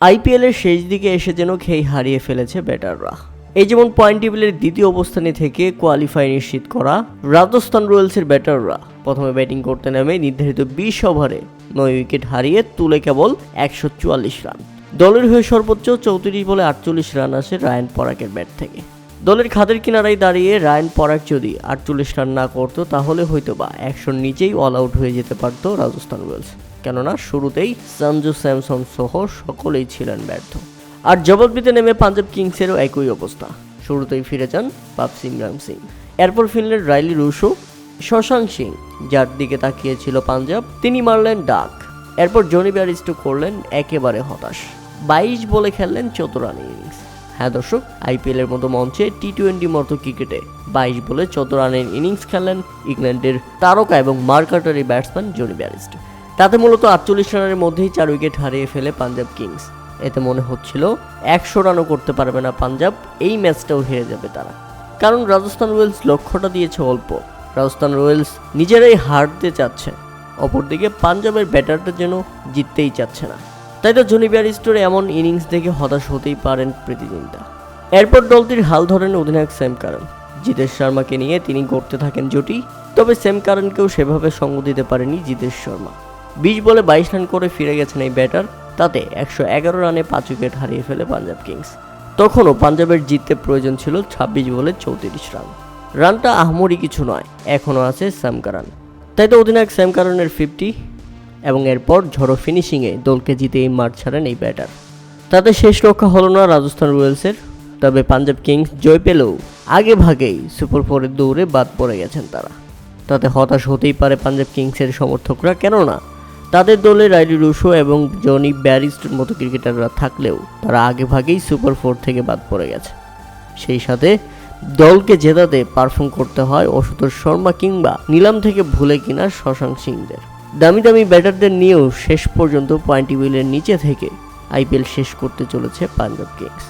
IPL এর শেষ দিকে এসে যেন খেই হারিয়ে ফেলেছে ব্যাটাররা। এই যেমন পয়েন্ট টেবিলের দ্বিতীয় অবস্থানে থেকে কোয়ালিফাই নিশ্চিত করা রাজস্থান রয়্যালসের ব্যাটাররা। প্রথমে ব্যাটিং করতে নেমে নির্ধারিত বিশ ওভারে নয় উইকেট হারিয়ে তুলে কেবল একশো চুয়াল্লিশ রান দলের হয়ে সর্বোচ্চ চৌত্রিশ বলে আটচল্লিশ রান আসে রায়ান পরাকের ব্যাট থেকে। দলের খাদের কিনারায় দাঁড়িয়ে রায়ান পরাগ যদি আটচল্লিশ রান না করতো, তাহলে হয়তো বা একশোর নিচেই অল আউট হয়ে যেতে পারতো রাজস্থান রয়্যালস কেননা শুরুতেই সঞ্জু স্যামসন সহ সকলেই ছিলেন ব্যর্থ। আর জবাব দিতে নেমে পাঞ্জাব কিংসেরও একই অবস্থা। শুরুতেই ফিরে যান পাপ সিং রাম সিং। এরপর ফিরলেন রাইলি রুশো, শশাঙ্ক সিং, যার দিকে তাকিয়েছিল পাঞ্জাব, তিনি মারলেন ডাক। এরপর জনি ব্যারিস্টো করলেন একেবারে হতাশ। বাইশ বলে খেললেন চোদ্দ রানের ইনিংস হ্যাঁ দর্শক আইপিএল এর মতো মঞ্চে টি টোয়েন্টি মতো ক্রিকেটে বাইশ বলে চোদ্দ রানের ইনিংস খেলেন ইংল্যান্ডের তারকা এবং মার্কাটারি ব্যাটসম্যান জনি ব্যারিস্টো। তাতে মূলত আটচল্লিশ রানের মধ্যেই চার উইকেট হারিয়ে ফেলে পাঞ্জাব কিংস। এতে মনে হচ্ছিল একশো রানও করতে পারবে না পাঞ্জাব, এই ম্যাচটাও হেরে যাবে তারা। কারণ রাজস্থান রয়্যালস লক্ষ্যটা দিয়েছে অল্প। রাজস্থান রয়্যালস নিজেরাই হারতে চাচ্ছে, অপরদিকে পাঞ্জাবের ব্যাটারটা যেন জিততেই চাচ্ছে না। তাই তো জনি ব্যারিস্টোর এমন ইনিংস দেখে হতাশ হতেই পারেন প্রীতিজিন্তা এরপর দলটির হাল ধরেন অধিনায়ক স্যাম কারণ। জিতেশ শর্মাকে নিয়ে তিনি গড়তে থাকেন জুটি, তবে স্যাম কারণকেও সেভাবে সঙ্গ দিতে পারেনি জিতেশ শর্মা। বিশ বলে বাইশ রান করে ফিরে গেছেন এই ব্যাটার, তাতে একশো এগারো রানে পাঁচ উইকেট হারিয়ে ফেলে পাঞ্জাব কিংস। তখনও পাঞ্জাবের জিততে প্রয়োজন ছিল ছাব্বিশ বলে চৌত্রিশ রান। রানটা আহমরি কিছু নয়, এখনও আছে স্যাম কারান তাই তো অধিনায়ক স্যাম কারণের ফিফটি এবং এরপর ঝড়ো ফিনিশিংয়ে দলকে জিতে এই মাঠ ছাড়েন এই ব্যাটার। তাতে শেষ রক্ষা হলো না রাজস্থান রয়্যালসের, তবে পাঞ্জাব কিংস জয় পেলেও আগে ভাগেই সুপার ফোরের দৌড়ে বাদ পড়ে গেছেন তারা। তাতে হতাশ হতেই পারে পাঞ্জাব কিংসের সমর্থকরা, কেননা তাদের দলে রাইডি রুশো এবং জনি ব্যারিস্টের মতো ক্রিকেটাররা থাকলেও তারা আগে ভাগেই সুপার ফোর থেকে বাদ পড়ে গেছে। সেই সাথে দলকে জেতাতে পারফর্ম করতে হয় অশুতোষ শর্মা কিংবা নিলাম থেকে ভুলে কিনা শশাঙ্ক সিংদের। দামি দামি ব্যাটারদের নিয়েও শেষ পর্যন্ত পয়েন্ট টেবিলের নিচে থেকে আইপিএল শেষ করতে চলেছে পাঞ্জাব কিংস।